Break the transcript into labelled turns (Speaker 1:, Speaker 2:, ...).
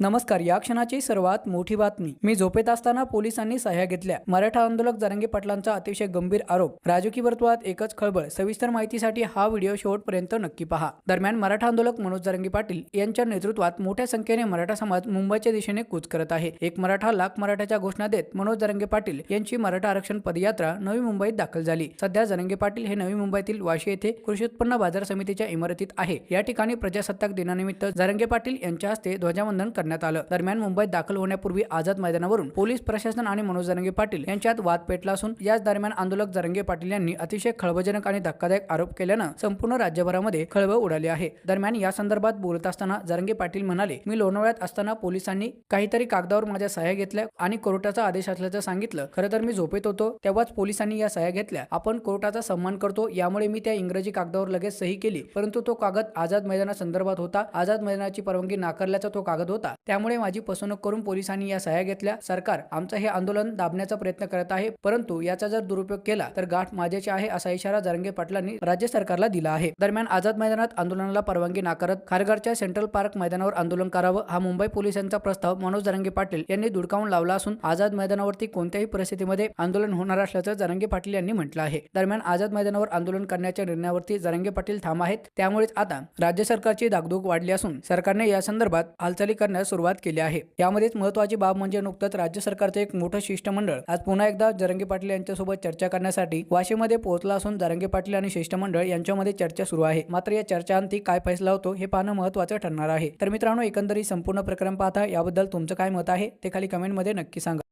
Speaker 1: नमस्कार या क्षणाची सर्वात मोठी बातमी. मी झोपेत असताना पोलिसांनी सह्या घेतल्या. मराठा आंदोलक जरंगे पाटलांचा अतिशय गंभीर आरोप. राजकीय वर्तुळात एकच खळबळ. सविस्तर माहितीसाठी हा व्हिडिओ शेवटपर्यंत नक्की पहा. दरम्यान मराठा आंदोलक मनोज जरंगे पाटील यांच्या नेतृत्वात मोठ्या संख्येने मराठा समाज मुंबईच्या दिशेने कूच करत आहे. एक मराठा लाख मराठाच्या घोषणा देत मनोज जरंगे पाटील यांची मराठा आरक्षण पदयात्रा नवी मुंबईत दाखल झाली. सध्या जरंगे पाटील हे नवी मुंबईतील वाशी येथे कृषी उत्पन्न बाजार समितीच्या इमारतीत आहे. या ठिकाणी प्रजासत्ताक दिनानिमित्त जरंगे पाटील यांच्या हस्ते ध्वजावंदन करण्यात आलं. दरम्यान मुंबईत दाखल होण्यापूर्वी आझाद मैदानावरून पोलीस प्रशासन आणि मनोज जरंगे पाटील यांच्यात वाद पेटला असून याच दरम्यान आंदोलक जरंगे पाटील यांनी अतिशय खळबळजनक आणि धक्कादायक आरोप केल्यानं संपूर्ण राज्यभरामध्ये खळबळ उडाली आहे. दरम्यान या संदर्भात बोलत असताना जरंगे पाटील म्हणाले मी लोणावळ्यात असताना पोलिसांनी काहीतरी कागदावर माझ्या सह्या घेतल्या आणि कोर्टाचा आदेश असल्याचं सांगितलं. खरं तर मी झोपेत होतो तेव्हाच पोलिसांनी या सह्या घेतल्या. आपण कोर्टाचा सन्मान करतो यामुळे मी त्या इंग्रजी कागदावर लगेच सही केली. परंतु तो कागद आझाद मैदानासंदर्भात होता. आझाद मैदानाची परवानगी नाकारल्याचा तो कागद होता. त्यामुळे माझी फसवणूक करून पोलिसांनी या सह्या घेतल्या. सरकार आमचं हे आंदोलन दाबण्याचा प्रयत्न करत आहे परंतु याचा जर दुरुपयोग केला तर गाठ माझ्याची आहे असा इशारा जरंगे पाटलांनी राज्य सरकारला दिला आहे. दरम्यान आझाद मैदानात आंदोलनाला परवानगी नाकारत खारघरच्या सेंट्रल पार्क मैदानावर आंदोलन करावं हा मुंबई पोलिसांचा प्रस्ताव मनोज जरंगे पाटील यांनी दुडकावून लावला असून आझाद मैदानावरती कोणत्याही परिस्थितीमध्ये आंदोलन होणार असल्याचं जरंगे पाटील यांनी म्हटलं आहे. दरम्यान आझाद मैदानावर आंदोलन करण्याच्या निर्णयावरती जरंगे पाटील ठाम आहेत. त्यामुळेच आता राज्य सरकारची दागदूग वाढली असून सरकारने या संदर्भात हालचाली करण्यास सुरुवात केली आहे. यामध्येच महत्वाची बाब म्हणजे नुकतंच राज्य सरकारचं एक मोठं शिष्टमंडळ आज पुन्हा एकदा जरंगे पाटील यांच्यासोबत चर्चा करण्यासाठी वाशीमध्ये पोहोचला असून जरंगे पाटील आणि शिष्टमंडळ यांच्यामध्ये चर्चा सुरू आहे. मात्र या चर्चांती काय फैसला होतो हे पाहणं महत्वाचं ठरणार आहे. तर मित्रांनो एकंदरीत संपूर्ण प्रकरण पाहता याबद्दल तुमचं काय मत आहे ते खाली कमेंटमध्ये नक्की सांगा.